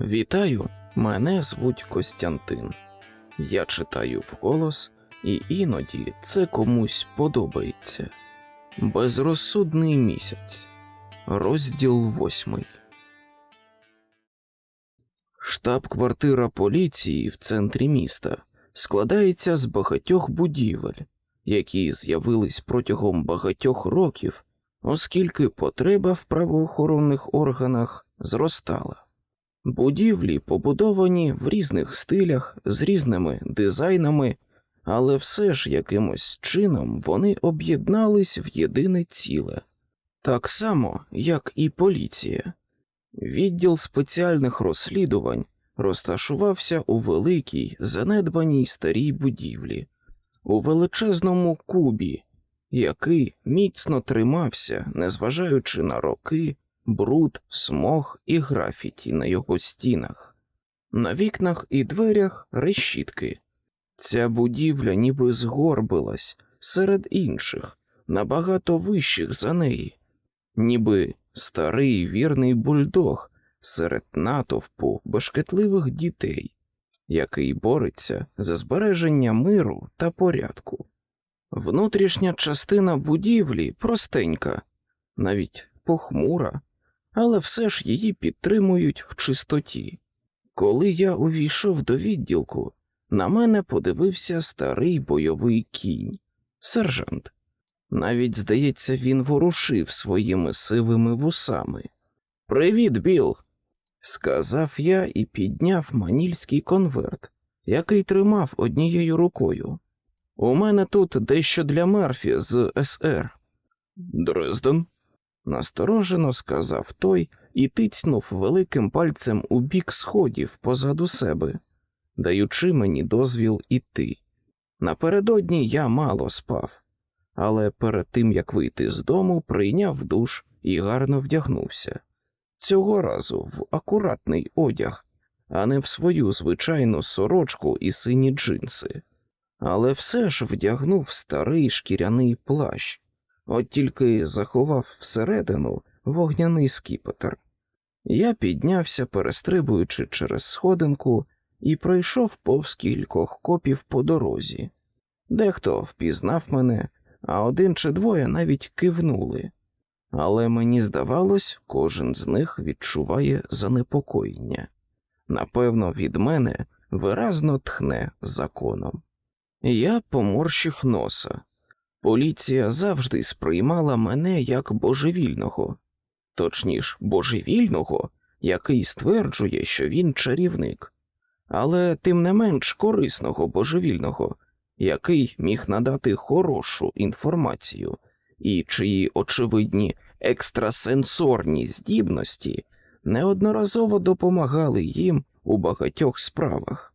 Вітаю, мене звуть Костянтин. Я читаю вголос, і іноді це комусь подобається. Безрозсудний місяць. Розділ восьмий. Штаб-квартира поліції в центрі міста складається з багатьох будівель, які з'явились протягом багатьох років, оскільки потреба в правоохоронних органах зростала. Будівлі побудовані в різних стилях з різними дизайнами, але все ж якимось чином вони об'єднались в єдине ціле, так само, як і поліція. Відділ спеціальних розслідувань розташувався у великій, занедбаній старій будівлі, у величезному кубі, який міцно тримався, незважаючи на роки, бруд, смог і графіті на його стінах. На вікнах і дверях решітки. Ця будівля ніби згорбилась серед інших, набагато вищих за неї, ніби старий вірний бульдог серед натовпу бешкетливих дітей, який бореться за збереження миру та порядку. Внутрішня частина будівлі простенька, навіть похмура, але все ж її підтримують в чистоті. Коли я увійшов до відділку, на мене подивився старий бойовий кінь, сержант. Навіть, здається, він ворушив своїми сивими вусами. Привіт, Біл, сказав я і підняв манільський конверт, який тримав однією рукою. У мене тут дещо для Мерфі з СР. Дрезден, насторожено сказав той і тицьнув великим пальцем у бік сходів позаду себе, даючи мені дозвіл іти. Напередодні я мало спав, але перед тим як вийти з дому, прийняв душ і гарно вдягнувся. Цього разу в акуратний одяг, а не в свою звичайну сорочку і сині джинси. Але все ж вдягнув старий шкіряний плащ, от тільки заховав всередину вогняний скіпетр. Я піднявся, перестрибуючи через сходинку, і пройшов повз кількох копів по дорозі. Дехто впізнав мене, а один чи двоє навіть кивнули. Але мені здавалось, кожен з них відчуває занепокоєння. Напевно, від мене виразно тхне законом. Я поморщив носа. Поліція завжди сприймала мене як божевільного, точніш, божевільного, який стверджує, що він чарівник, але тим не менш корисного божевільного, який міг надати хорошу інформацію і чиї очевидні екстрасенсорні здібності неодноразово допомагали їм у багатьох справах.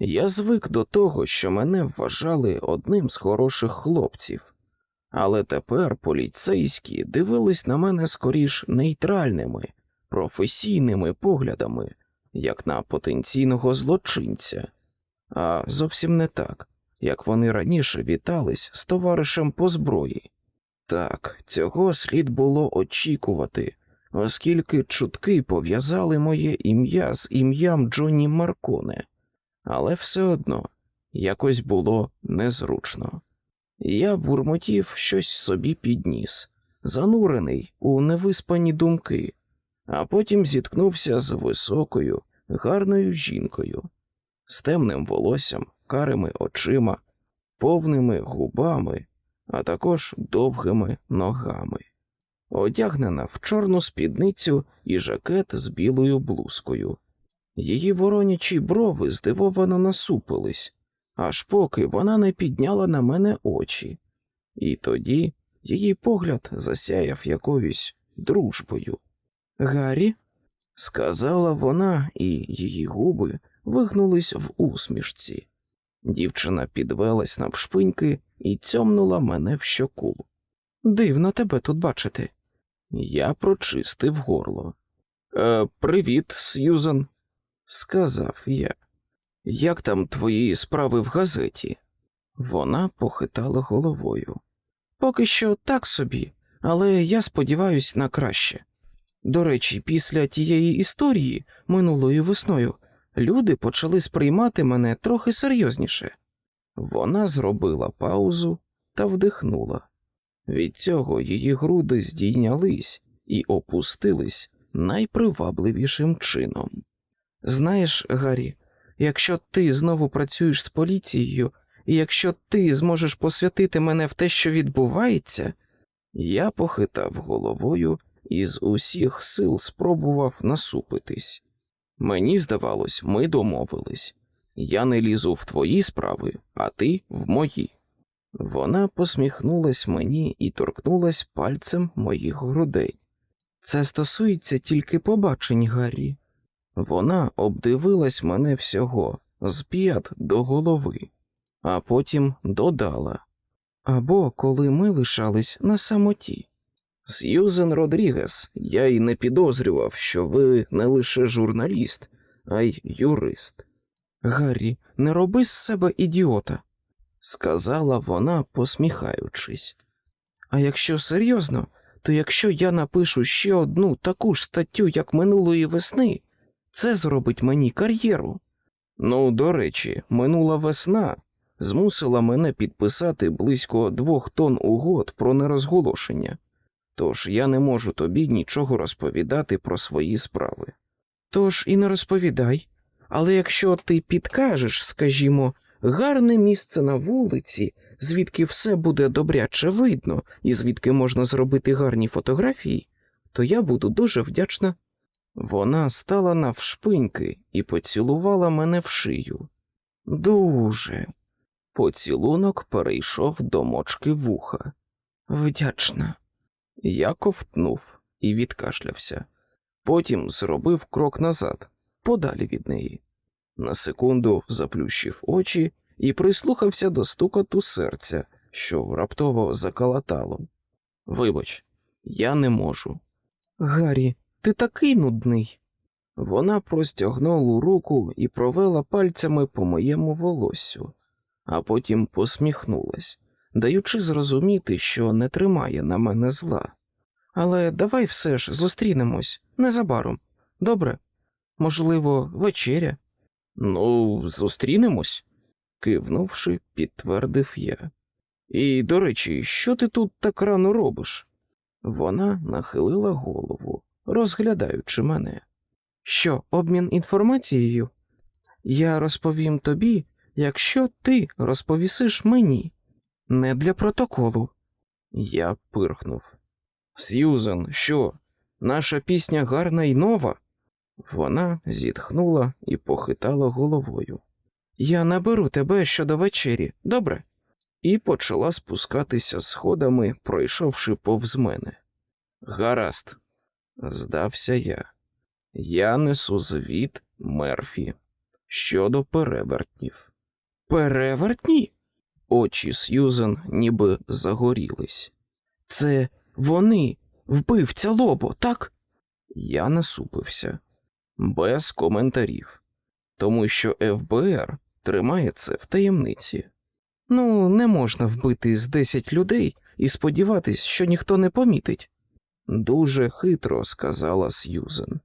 Я звик до того, що мене вважали одним з хороших хлопців, але тепер поліцейські дивились на мене скоріш нейтральними, професійними поглядами, як на потенційного злочинця, а зовсім не так, як вони раніше вітались з товаришем по зброї. Так, цього слід було очікувати, оскільки чутки пов'язали моє ім'я з ім'ям Джонні Марконе але все одно якось було незручно. Я бурмотів щось собі підніс, занурений у невиспані думки, а потім зіткнувся з високою, гарною жінкою, з темним волоссям, карими очима, повними губами, а також довгими ногами, одягнена в чорну спідницю і жакет з білою блузкою. Її воронячі брови здивовано насупились, аж поки вона не підняла на мене очі, і тоді її погляд засяяв якоюсь дружбою. Гаррі, сказала вона, і її губи вигнулись в усмішці. Дівчина підвелась навшпиньки і цьомнула мене в щоку. Дивно тебе тут бачити. Я прочистив горло. «Е, Привіт, Сьюзан сказав я. Як там твої справи в газеті? Вона похитала головою. Поки що так собі, але я сподіваюся на краще. До речі, після тієї історії минулою весною люди почали сприймати мене трохи серйозніше. Вона зробила паузу та вдихнула. Від цього її груди здійнялись і опустились найпривабливішим чином. Знаєш, Гаррі, якщо ти знову працюєш з поліцією, і якщо ти зможеш посвятити мене в те, що відбувається, я похитав головою і з усіх сил спробував насупитись. Мені здавалось, ми домовились. Я не лізу в твої справи, а ти в мої. Вона посміхнулась мені і торкнулась пальцем моїх грудей. Це стосується тільки побачень, Гаррі. Вона обдивилась мене всього з п'ят до голови, а потім додала або коли ми лишались на самоті. Сьюзен Родрігес, я й не підозрював, що ви не лише журналіст, а й юрист. Гаррі, не роби з себе ідіота, сказала вона, посміхаючись. А якщо серйозно, то якщо я напишу ще одну таку ж статтю, як минулої весни, це зробить мені кар'єру. Ну, до речі, минула весна змусила мене підписати близько двох тонн угод про нерозголошення, тож я не можу тобі нічого розповідати про свої справи. Тож і не розповідай, але якщо ти підкажеш, скажімо, гарне місце на вулиці, звідки все буде добряче видно і звідки можна зробити гарні фотографії, то я буду дуже вдячна. Вона стала навшпиньки і поцілувала мене в шию. Дуже. Поцілунок перейшов до мочки вуха. Вдячна. Я ковтнув і відкашлявся. Потім зробив крок назад, подалі від неї. На секунду заплющив очі і прислухався до стукоту серця, що раптово закалатало. Вибач, я не можу. Гаррі, ти такий нудний. Вона простягнула руку і провела пальцями по моєму волоссю, а потім посміхнулась, даючи зрозуміти, що не тримає на мене зла. Але давай все ж зустрінемось незабаром. Добре? Можливо, вечеря? Ну, зустрінемось, кивнувши, підтвердив я. І, до речі, що ти тут так рано робиш? Вона нахилила голову, розглядаючи мене. Що, обмін інформацією? Я розповім тобі, якщо ти розповісиш мені, не для протоколу. Я пирхнув. Сьюзен, що? Наша пісня гарна й нова? Вона зітхнула і похитала головою. Я наберу тебе щодо вечері, добре? І почала спускатися сходами, пройшовши повз мене. Гаразд, здався я. Я несу звіт Мерфі щодо перевертнів. Перевертні? Очі Сьюзен ніби загорілись. Це вони, вбивця лобо, так? Я насупився без коментарів, тому що ФБР тримає це в таємниці. Ну, не можна вбити з десять людей і сподіватись, що ніхто не помітить. Дуже хитро сказала Сьюзен.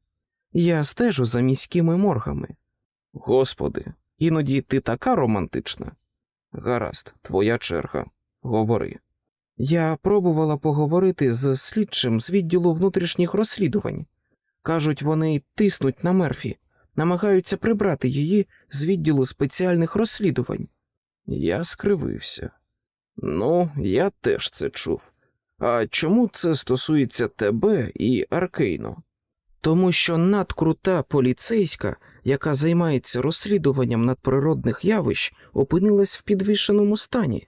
Я стежу за міськими моргами. Господи, іноді ти така романтична. Гаразд, твоя черга. Говори. Я пробувала поговорити з слідчим з відділу внутрішніх розслідувань. Кажуть, вони тиснуть на мерфі, намагаються прибрати її з відділу спеціальних розслідувань. Я скривився. Ну, я теж це чув. А чому це стосується тебе і Аркейно? Тому що надкрута поліцейська, яка займається розслідуванням надприродних явищ, опинилась в підвішеному стані.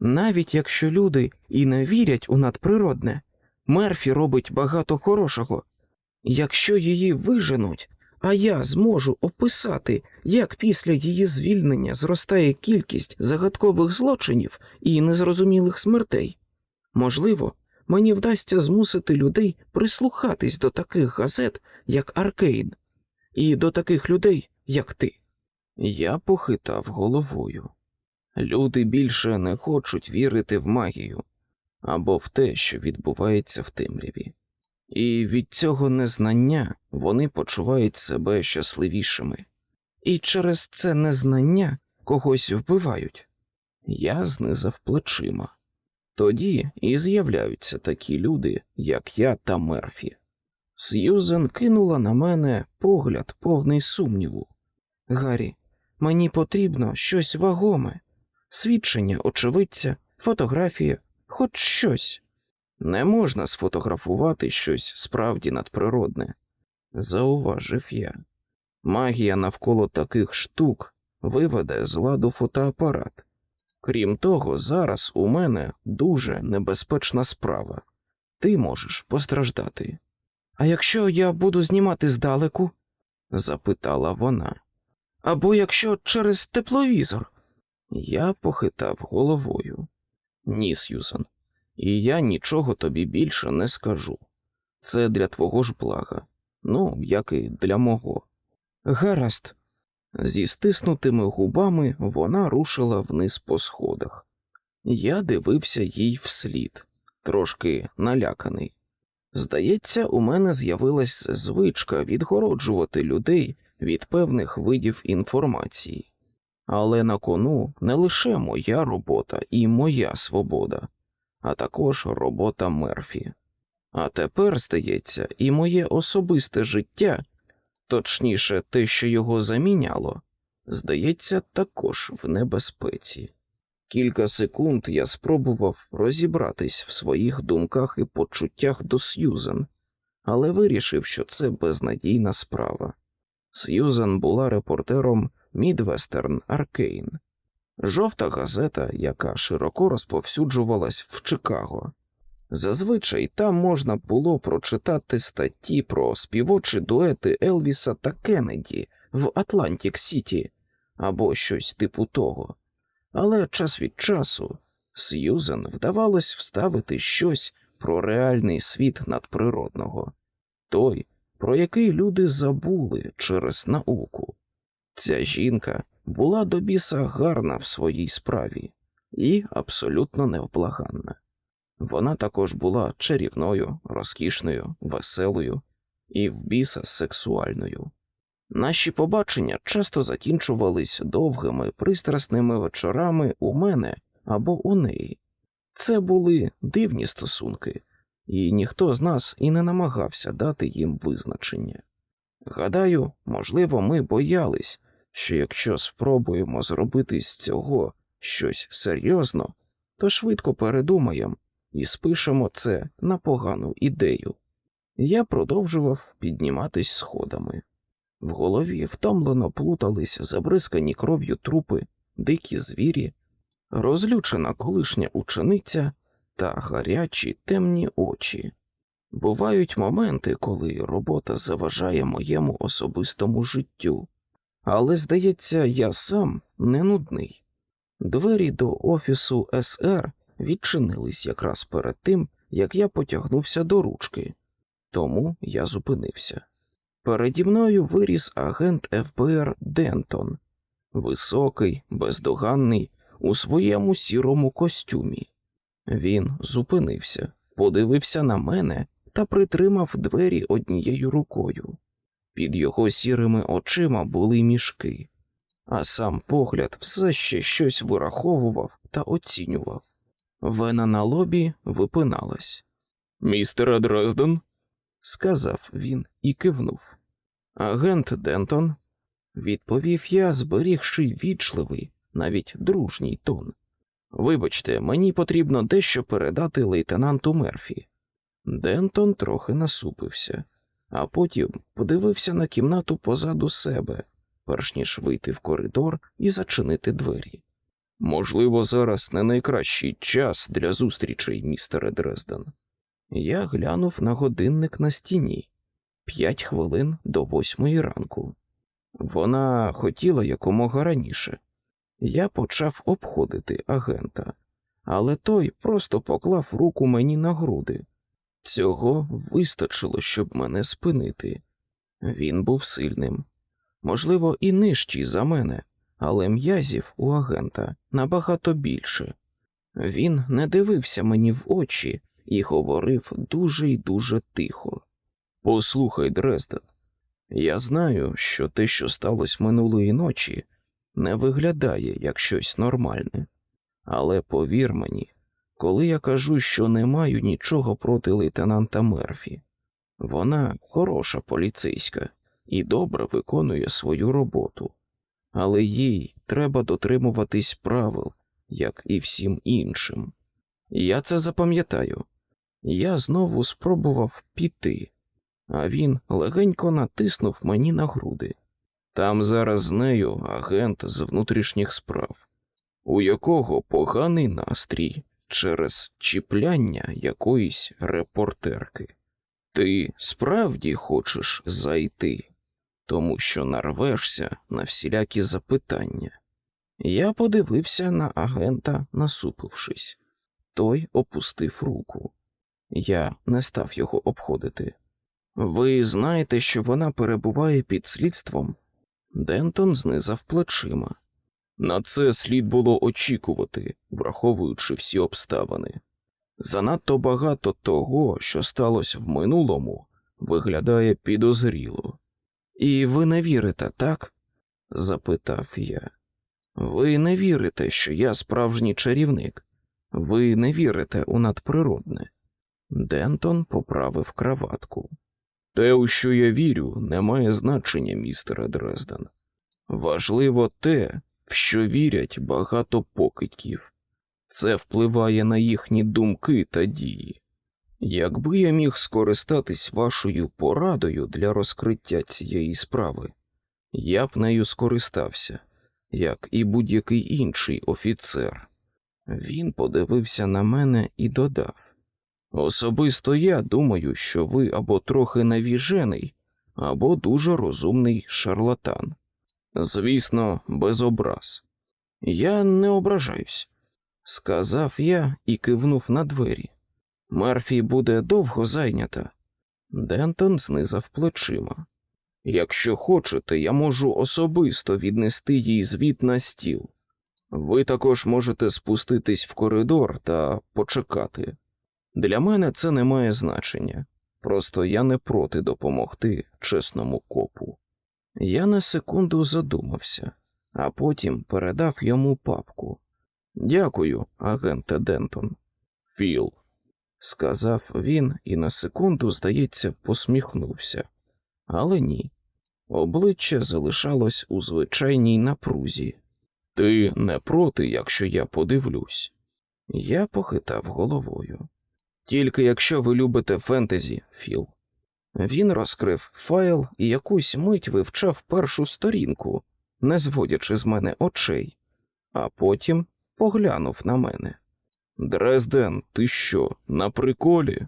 Навіть якщо люди і не вірять у надприродне, Мерфі робить багато хорошого. Якщо її виженуть, а я зможу описати, як після її звільнення зростає кількість загадкових злочинів і незрозумілих смертей, можливо, мені вдасться змусити людей прислухатись до таких газет, як Аркейн, і до таких людей, як ти. Я похитав головою. Люди більше не хочуть вірити в магію або в те, що відбувається в темряві. І від цього незнання вони почувають себе щасливішими. І через це незнання когось вбивають. Я знизав плечима. Тоді і з'являються такі люди, як я та Мерфі. Сьюзен кинула на мене погляд повний сумніву. Гаррі, мені потрібно щось вагоме, свідчення очевидця, фотографія, хоч щось. Не можна сфотографувати щось справді надприродне, зауважив я. Магія навколо таких штук виведе з ладу фотоапарат. Крім того, зараз у мене дуже небезпечна справа. Ти можеш постраждати. А якщо я буду знімати здалеку? запитала вона. Або якщо через тепловізор. Я похитав головою. Ні, Сьюзан, і я нічого тобі більше не скажу. Це для твого ж блага, ну, як і для мого. Гаразд. Зі стиснутими губами вона рушила вниз по сходах. Я дивився їй вслід, трошки наляканий. Здається, у мене з'явилась звичка відгороджувати людей від певних видів інформації. Але на кону не лише моя робота і моя свобода, а також робота Мерфі. А тепер, здається, і моє особисте життя, точніше, те, що його заміняло, здається, також в небезпеці. Кілька секунд я спробував розібратись в своїх думках і почуттях до Сьюзен, але вирішив, що це безнадійна справа. Сьюзен була репортером Мідвестерн Аркейн, жовта газета, яка широко розповсюджувалась в Чикаго. Зазвичай там можна було прочитати статті про співочі дуети Елвіса та Кеннеді в Атлантик Сіті або щось типу того. Але час від часу Сьюзен вдавалось вставити щось про реальний світ надприродного, той, про який люди забули через науку. Ця жінка була до біса гарна в своїй справі і абсолютно невблаганна. Вона також була чарівною, розкішною, веселою і в біса сексуальною. Наші побачення часто закінчувались довгими пристрасними вечорами у мене або у неї. Це були дивні стосунки, і ніхто з нас і не намагався дати їм визначення. Гадаю, можливо, ми боялись, що якщо спробуємо зробити з цього щось серйозно, то швидко передумаємо і спишемо це на погану ідею. Я продовжував підніматись сходами. В голові втомлено плутались забризкані кров'ю трупи, дикі звірі, розлючена колишня учениця та гарячі темні очі. Бувають моменти, коли робота заважає моєму особистому життю, але, здається, я сам не нудний. Двері до офісу СР відчинились якраз перед тим, як я потягнувся до ручки, тому я зупинився. Переді мною виріс агент ФБР Дентон, високий, бездоганний, у своєму сірому костюмі. Він зупинився, подивився на мене та притримав двері однією рукою. Під його сірими очима були мішки, а сам погляд все ще щось вираховував та оцінював. Вена на лобі випиналась. Містер Дрезден, сказав він і кивнув. Агент Дентон, відповів я, зберігши вічливий, навіть дружній тон. Вибачте, мені потрібно дещо передати лейтенанту Мерфі. Дентон трохи насупився, а потім подивився на кімнату позаду себе, перш ніж вийти в коридор і зачинити двері. Можливо, зараз не найкращий час для зустрічей, містере Дрезден. Я глянув на годинник на стіні п'ять хвилин до восьмої ранку. Вона хотіла якомога раніше. Я почав обходити агента, але той просто поклав руку мені на груди. Цього вистачило, щоб мене спинити. Він був сильним, можливо, і нижчий за мене, але м'язів у агента набагато більше. Він не дивився мені в очі і говорив дуже й дуже тихо. Послухай, Дрезден, я знаю, що те, що сталося минулої ночі, не виглядає як щось нормальне. Але повір мені, коли я кажу, що не маю нічого проти лейтенанта Мерфі, вона хороша поліцейська і добре виконує свою роботу, але їй треба дотримуватись правил, як і всім іншим. Я це запам'ятаю. Я знову спробував піти, а він легенько натиснув мені на груди. Там зараз з нею агент з внутрішніх справ, у якого поганий настрій через чіпляння якоїсь репортерки. Ти справді хочеш зайти, тому що нарвешся на всілякі запитання. Я подивився на агента, насупившись. Той опустив руку. Я не став його обходити. Ви знаєте, що вона перебуває під слідством? Дентон знизав плечима. На це слід було очікувати, враховуючи всі обставини. Занадто багато того, що сталося в минулому, виглядає підозріло. І ви не вірите, так? запитав я. Ви не вірите, що я справжній чарівник. Ви не вірите у надприродне. Дентон поправив краватку. Те, у що я вірю, не має значення, містере Дрезден. Важливо те, в що вірять багато покидьків. Це впливає на їхні думки та дії. Якби я міг скористатись вашою порадою для розкриття цієї справи, я б нею скористався, як і будь-який інший офіцер. Він подивився на мене і додав Особисто я думаю, що ви або трохи навіжений, або дуже розумний шарлатан. Звісно, без образ. Я не ображаюсь, сказав я і кивнув на двері. Мерфі буде довго зайнята. Дентон знизав плечима. Якщо хочете, я можу особисто віднести їй звіт на стіл. Ви також можете спуститись в коридор та почекати. Для мене це не має значення, просто я не проти допомогти чесному копу. Я на секунду задумався, а потім передав йому папку. Дякую, агенте Дентон. Філ, сказав він і на секунду, здається, посміхнувся. Але ні. Обличчя залишалось у звичайній напрузі. Ти не проти, якщо я подивлюсь. Я похитав головою. Тільки якщо ви любите фентезі, Філ. Він розкрив файл і якусь мить вивчав першу сторінку, не зводячи з мене очей, а потім поглянув на мене. Дрезден, ти що, на приколі?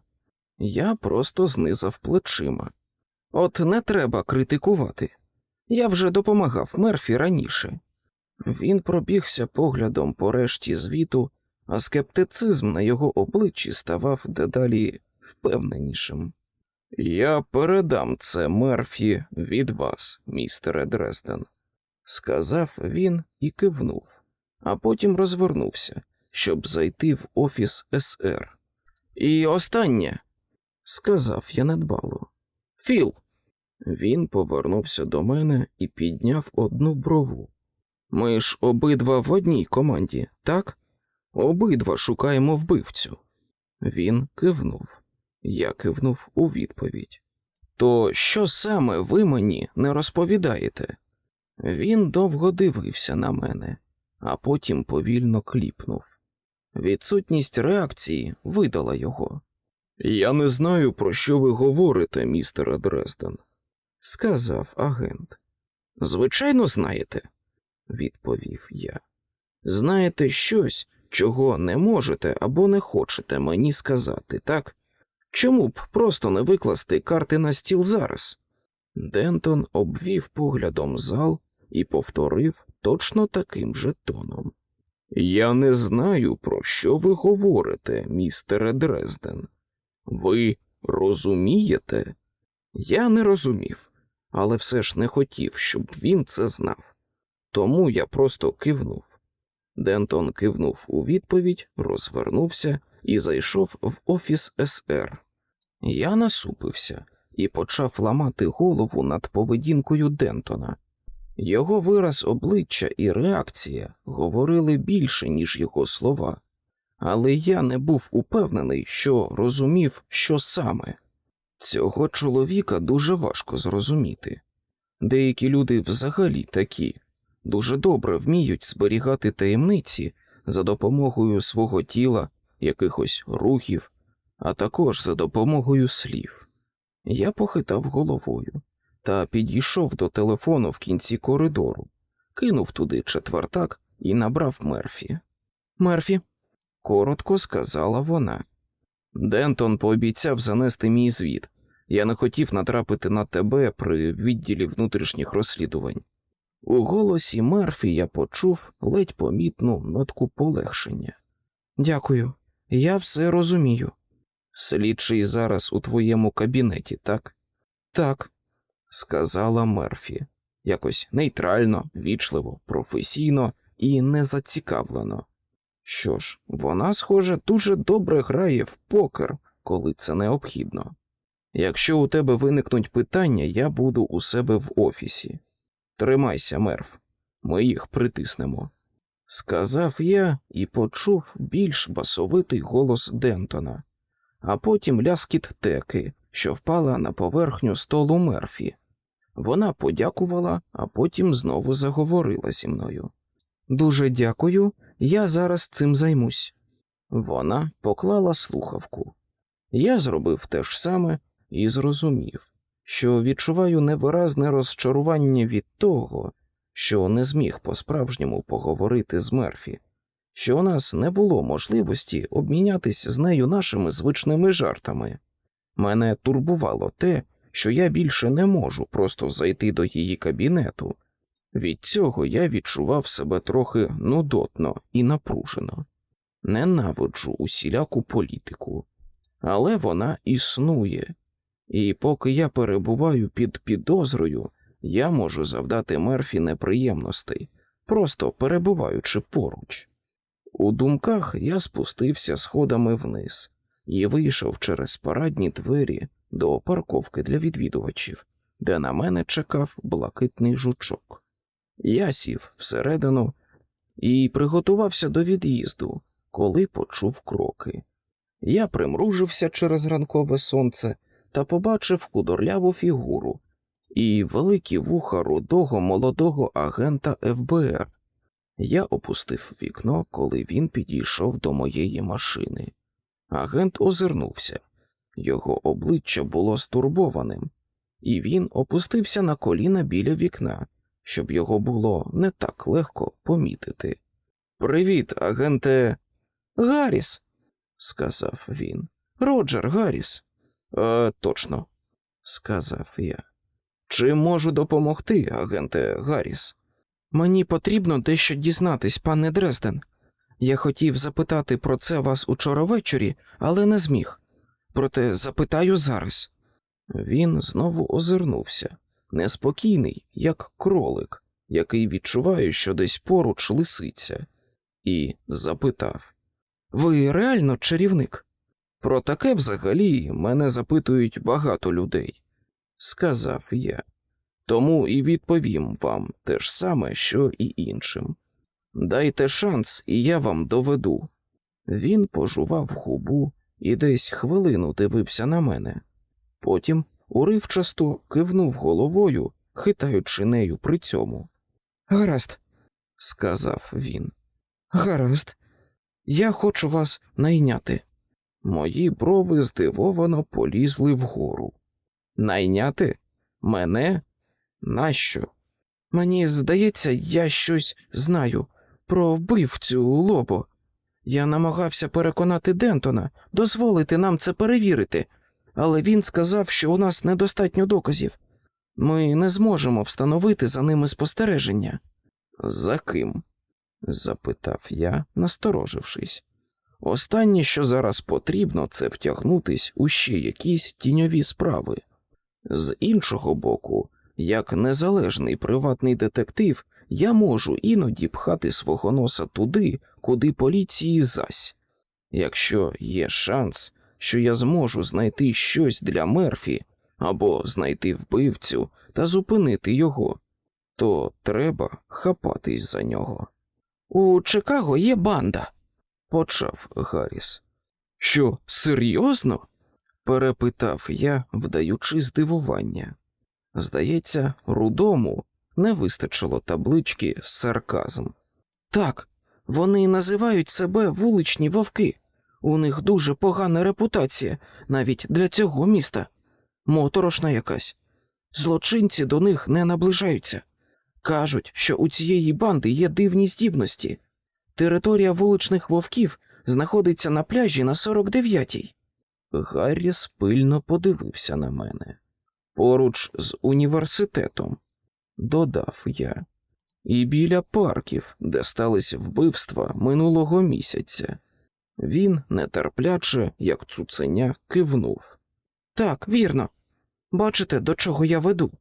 Я просто знизав плечима. От не треба критикувати. Я вже допомагав Мерфі раніше. Він пробігся поглядом по решті звіту, а скептицизм на його обличчі ставав дедалі впевненішим. Я передам це Мерфі від вас, містере Дрезден, сказав він і кивнув, а потім розвернувся, щоб зайти в офіс СР. І останнє, сказав я недбало. Філ. Він повернувся до мене і підняв одну брову. Ми ж обидва в одній команді, так? Обидва шукаємо вбивцю. Він кивнув. Я кивнув у відповідь. То що саме ви мені не розповідаєте? Він довго дивився на мене, а потім повільно кліпнув. Відсутність реакції видала його. Я не знаю, про що ви говорите, містере Дрезден, сказав агент. Звичайно, знаєте, відповів я. Знаєте щось, чого не можете або не хочете мені сказати, так? Чому б просто не викласти карти на стіл зараз? Дентон обвів поглядом зал і повторив точно таким же тоном. Я не знаю, про що ви говорите, містере Дрезден. Ви розумієте? Я не розумів, але все ж не хотів, щоб він це знав. Тому я просто кивнув. Дентон кивнув у відповідь, розвернувся і зайшов в офіс СР. Я насупився і почав ламати голову над поведінкою Дентона. Його вираз обличчя і реакція говорили більше, ніж його слова, але я не був упевнений, що розумів, що саме. Цього чоловіка дуже важко зрозуміти. Деякі люди взагалі такі, дуже добре вміють зберігати таємниці за допомогою свого тіла, якихось рухів, а також за допомогою слів. Я похитав головою та підійшов до телефону в кінці коридору, кинув туди четвертак і набрав Мерфі. Мерфі, коротко сказала вона. Дентон пообіцяв занести мій звіт. Я не хотів натрапити на тебе при відділі внутрішніх розслідувань. У голосі Мерфі я почув ледь помітну нотку полегшення. Дякую, я все розумію. Слідчий зараз у твоєму кабінеті, так? Так, сказала Мерфі, якось нейтрально, вічливо, професійно і незацікавлено. Що ж, вона, схоже, дуже добре грає в покер, коли це необхідно. Якщо у тебе виникнуть питання, я буду у себе в офісі. Тримайся, мерф, ми їх притиснемо. Сказав я і почув більш басовитий голос Дентона, а потім ляскіт теки, що впала на поверхню столу мерфі. Вона подякувала, а потім знову заговорила зі мною. Дуже дякую, я зараз цим займусь. Вона поклала слухавку. Я зробив те ж саме і зрозумів, що відчуваю невиразне розчарування від того, що не зміг по-справжньому поговорити з Мерфі, що у нас не було можливості обмінятись з нею нашими звичними жартами. Мене турбувало те, що я більше не можу просто зайти до її кабінету. Від цього я відчував себе трохи нудотно і напружено. Ненавиджу усіляку політику, але вона існує, і поки я перебуваю під підозрою, я можу завдати Мерфі неприємностей, просто перебуваючи поруч. У думках я спустився сходами вниз і вийшов через парадні двері до парковки для відвідувачів, де на мене чекав блакитний жучок. Я сів всередину і приготувався до від'їзду, коли почув кроки. Я примружився через ранкове сонце та побачив худорляву фігуру і великі вуха рудого молодого агента ФБР. Я опустив вікно, коли він підійшов до моєї машини. Агент озирнувся, його обличчя було стурбованим, і він опустився на коліна біля вікна, щоб його було не так легко помітити. Привіт, агенте Гарріс, сказав він. Роджер Гарріс. «Е, Точно, сказав я. Чи можу допомогти, агенте Гарріс? Мені потрібно дещо дізнатись, пане Дрезден. Я хотів запитати про це вас учора ввечері, але не зміг. Проте запитаю зараз. Він знову озирнувся, неспокійний, як кролик, який відчуває, що десь поруч лисиця, і запитав: Ви реально чарівник? Про таке взагалі мене запитують багато людей, сказав я. Тому і відповім вам те ж саме, що і іншим. Дайте шанс, і я вам доведу. Він пожував губу і десь хвилину дивився на мене. Потім уривчасто кивнув головою, хитаючи нею при цьому. Гаразд, сказав він. Гаразд, я хочу вас найняти. Мої брови здивовано полізли вгору. Найняти? Мене? Нащо? Мені здається, я щось знаю про вбивцю лобо. Я намагався переконати Дентона дозволити нам це перевірити, але він сказав, що у нас недостатньо доказів. Ми не зможемо встановити за ними спостереження. За ким? запитав я, насторожившись. Останнє, що зараз потрібно, це втягнутись у ще якісь тіньові справи. З іншого боку, як незалежний приватний детектив, я можу іноді пхати свого носа туди, куди поліції зась. Якщо є шанс, що я зможу знайти щось для Мерфі або знайти вбивцю та зупинити його, то треба хапатись за нього. У Чикаго є банда, почав Гарріс. Що, серйозно? перепитав я, вдаючи здивування. Здається, рудому не вистачило таблички сарказм. Так, вони називають себе вуличні вовки. У них дуже погана репутація навіть для цього міста. Моторошна якась. Злочинці до них не наближаються. Кажуть, що у цієї банди є дивні здібності. Територія вуличних вовків знаходиться на пляжі на 49-й. Гарріс пильно подивився на мене. Поруч з університетом, додав я, і біля парків, де сталися вбивства минулого місяця. Він нетерпляче, як цуценя, кивнув. Так, вірно. Бачите, до чого я веду?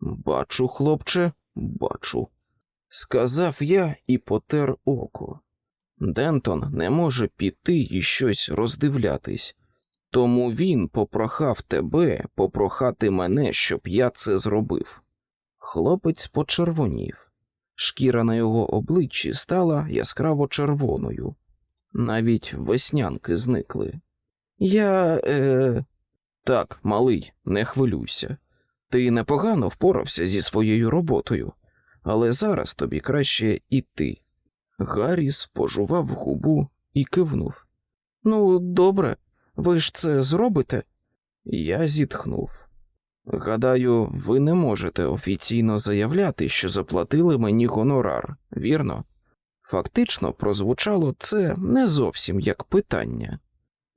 Бачу, хлопче, бачу, сказав я і потер око. Дентон не може піти і щось роздивлятись, тому він попрохав тебе попрохати мене, щоб я це зробив. Хлопець почервонів. Шкіра на його обличчі стала яскраво червоною. Навіть веснянки зникли. Я. Е... Так, малий, не хвилюйся. Ти непогано впорався зі своєю роботою, але зараз тобі краще іти. Гарріс пожував губу і кивнув. Ну, добре, ви ж це зробите? Я зітхнув. Гадаю, ви не можете офіційно заявляти, що заплатили мені гонорар, вірно? Фактично прозвучало це не зовсім як питання.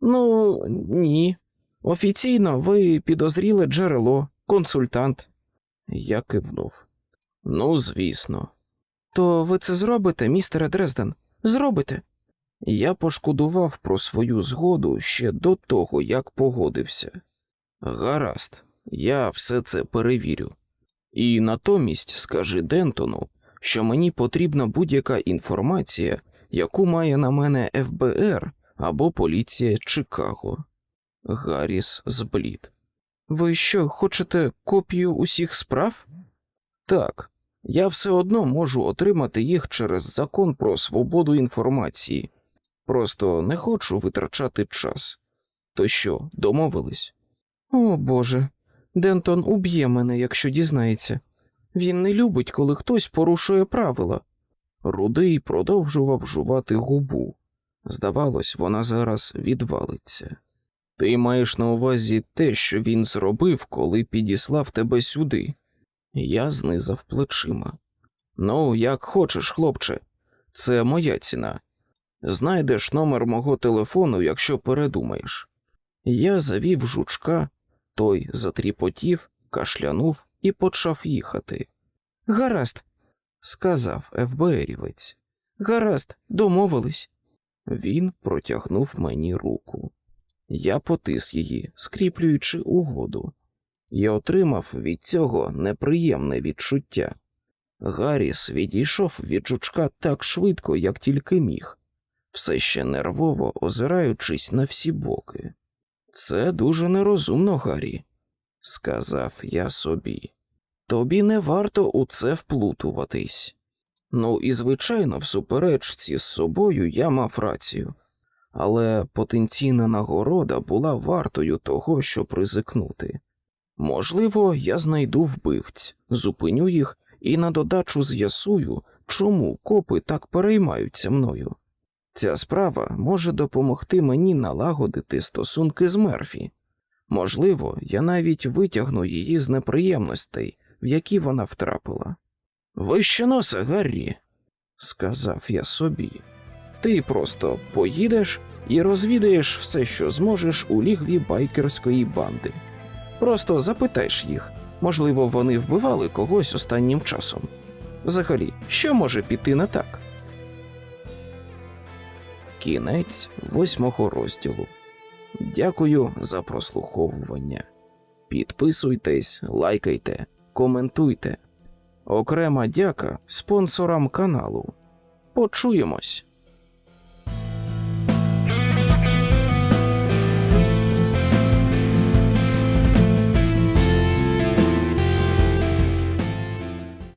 Ну, ні. Офіційно ви підозріли джерело, консультант. Я кивнув. Ну, звісно. То ви це зробите, містере Дрезден? Зробите. Я пошкодував про свою згоду ще до того, як погодився. Гаразд, я все це перевірю. І натомість скажи Дентону, що мені потрібна будь-яка інформація, яку має на мене ФБР або поліція Чикаго. Гарріс зблід. Ви що, хочете копію усіх справ? Так, я все одно можу отримати їх через закон про свободу інформації. Просто не хочу витрачати час. То що, домовились? О Боже, Дентон уб'є мене, якщо дізнається. Він не любить, коли хтось порушує правила. Рудий продовжував жувати губу. Здавалось, вона зараз відвалиться. Ти маєш на увазі те, що він зробив, коли підіслав тебе сюди. Я знизав плечима. Ну, як хочеш, хлопче, це моя ціна. Знайдеш номер мого телефону, якщо передумаєш. Я завів жучка, той затріпотів, кашлянув і почав їхати. Гаразд, сказав ФБРівець. Гаразд, домовились. Він протягнув мені руку. Я потис її, скріплюючи угоду. Я отримав від цього неприємне відчуття. Гарріс відійшов від жучка так швидко, як тільки міг, все ще нервово озираючись на всі боки. Це дуже нерозумно, Гаррі, сказав я собі. Тобі не варто у це вплутуватись. Ну і, звичайно, в суперечці з собою я мав рацію, але потенційна нагорода була вартою того, щоб ризикнути. Можливо, я знайду вбивць, зупиню їх і на додачу з'ясую, чому копи так переймаються мною. Ця справа може допомогти мені налагодити стосунки з Мерфі. Можливо, я навіть витягну її з неприємностей, в які вона втрапила. Вище носа, Гаррі, сказав я собі. Ти просто поїдеш і розвідаєш все, що зможеш у лігві байкерської банди. Просто запитаєш їх, можливо, вони вбивали когось останнім часом. Взагалі, що може піти не так? Кінець восьмого розділу. Дякую за прослуховування. Підписуйтесь, лайкайте, коментуйте. Окрема дяка спонсорам каналу. Почуємось.